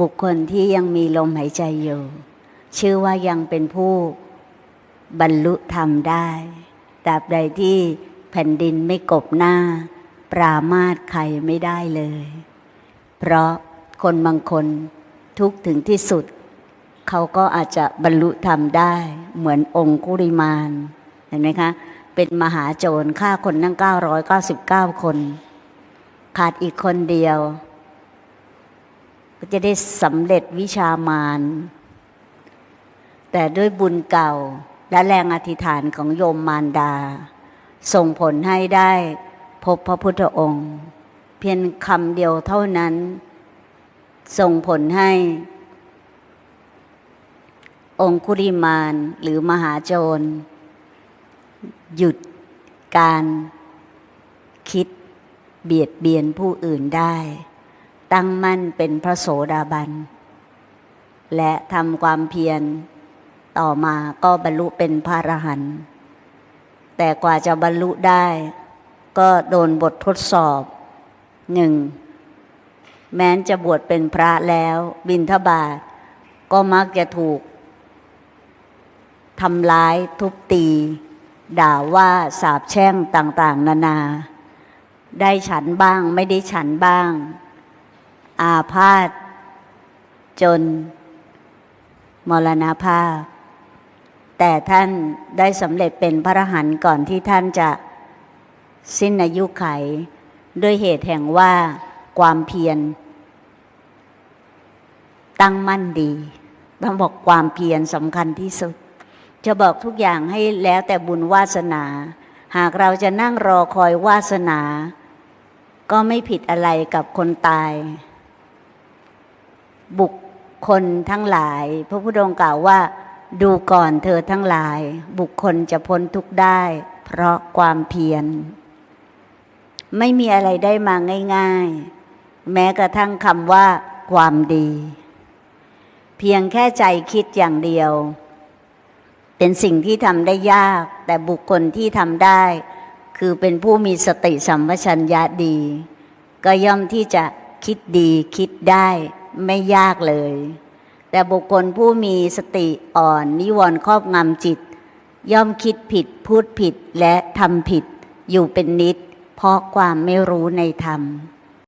บุคคลที่ยังมีลมหายใจอยู่ ชื่อว่ายังเป็นผู้บรรลุธรรมได้ตราบใดที่แผ่นดินไม่กบหน้า ปรามาสใครไม่ได้เลย เพราะคนบางคนทุกถึงที่สุด เขาก็อาจจะบรรลุธรรมได้ เหมือนองคุริมานเห็นไหมคะ เป็นมหาโจรฆ่าคนทั้ง 999 คน ขาดอีกคนเดียว ก็จะได้สำเร็จวิชามารแต่ด้วยบุญเก่าและแรงอธิษฐานของโยมมารดา ส่งผลให้ได้พบพระพุทธองค์ เพียงคำเดียวเท่านั้น ส่งผลให้ องคุริมานหรือมหาโจร หยุดการคิดเบียดเบียนผู้อื่นได้ ตั้งมั่นเป็นพระโสดาบัน และทำความเพียรต่อมาก็บรรลุเป็นพระอรหันต์แต่กว่าจะบรรลุได้ ก็โดนบททดสอบหนึ่งแม้นจะบวชเป็นพระแล้วบินทบาท ก็มักจะถูกทำร้ายทุบตี ด่าว่าสาบแช่งต่าง ๆ นานา ได้ฉันบ้างไม่ได้ฉันบ้าง อาพาธจน มรณภาพ แต่ท่านได้สำเร็จเป็นพระอรหันต์ก่อนที่ท่านจะสิ้นอายุไข ด้วยเหตุแห่งว่าความเพียร ตั้งมั่นดีต้องบอกความเพียรสำคัญที่สุด จะบอกทุกอย่างให้แล้วแต่บุญวาสนา หากเราจะนั่งรอคอยวาสนา ก็ไม่ผิดอะไรกับคนตาย บุคคลทั้งหลาย พระพุทธองค์กล่าวว่า ดูก่อนเธอทั้งหลาย บุคคลจะพ้นทุกข์ได้ เพราะความเพียร ไม่มีอะไรได้มาง่าย ๆ แม้กระทั่งคำว่า ความดี เพียงแค่ใจคิดอย่างเดียว เป็นสิ่งที่ทำได้ยาก แต่บุคคลที่ทำได้ คือเป็นผู้มีสติสัมปชัญญะดี ก็ย่อมที่จะคิดดีคิดได้ ไม่ยากเลย แต่บุคคลผู้มีสติอ่อนนิวรณ์ครอบงำจิต ย่อมคิดผิดพูดผิดและทำผิดอยู่เป็นนิด เพราะความไม่รู้ในธรรม